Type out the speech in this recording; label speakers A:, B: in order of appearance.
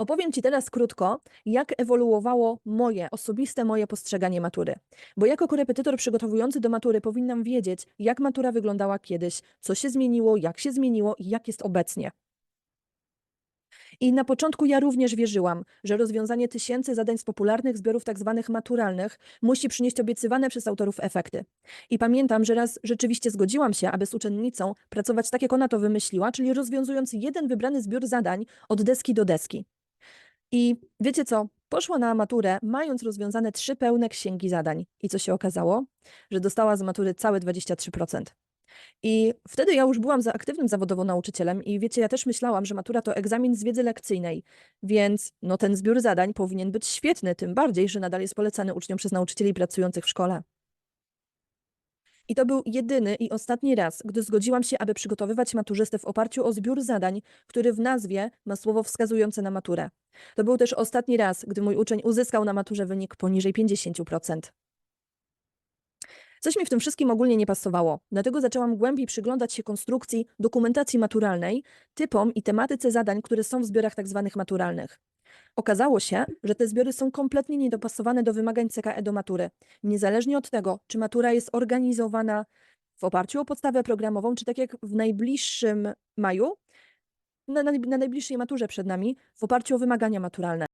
A: Opowiem Ci teraz krótko, jak ewoluowało moje, osobiste moje postrzeganie matury. Bo jako korepetytor przygotowujący do matury powinnam wiedzieć, jak matura wyglądała kiedyś, co się zmieniło, jak się zmieniło i jak jest obecnie. I na początku ja również wierzyłam, że rozwiązanie tysięcy zadań z popularnych zbiorów tzw. maturalnych musi przynieść obiecywane przez autorów efekty. I pamiętam, że raz rzeczywiście zgodziłam się, aby z uczennicą pracować tak, jak ona to wymyśliła, czyli rozwiązując jeden wybrany zbiór zadań od deski do deski. I wiecie co? Poszła na maturę, mając rozwiązane trzy pełne księgi zadań. I co się okazało? Że dostała z matury całe 23%. I wtedy ja już byłam za aktywnym zawodowo nauczycielem i wiecie, ja też myślałam, że matura to egzamin z wiedzy lekcyjnej, więc no ten zbiór zadań powinien być świetny, tym bardziej, że nadal jest polecany uczniom przez nauczycieli pracujących w szkole. I to był jedyny i ostatni raz, gdy zgodziłam się, aby przygotowywać maturzystę w oparciu o zbiór zadań, który w nazwie ma słowo wskazujące na maturę. To był też ostatni raz, gdy mój uczeń uzyskał na maturze wynik poniżej 50%. Coś mi w tym wszystkim ogólnie nie pasowało, dlatego zaczęłam głębiej przyglądać się konstrukcji dokumentacji maturalnej, typom i tematyce zadań, które są w zbiorach tzw. maturalnych. Okazało się, że te zbiory są kompletnie niedopasowane do wymagań CKE do matury, niezależnie od tego, czy matura jest organizowana w oparciu o podstawę programową, czy tak jak w najbliższym maju, na, na, na najbliższej maturze przed nami, w oparciu o wymagania maturalne.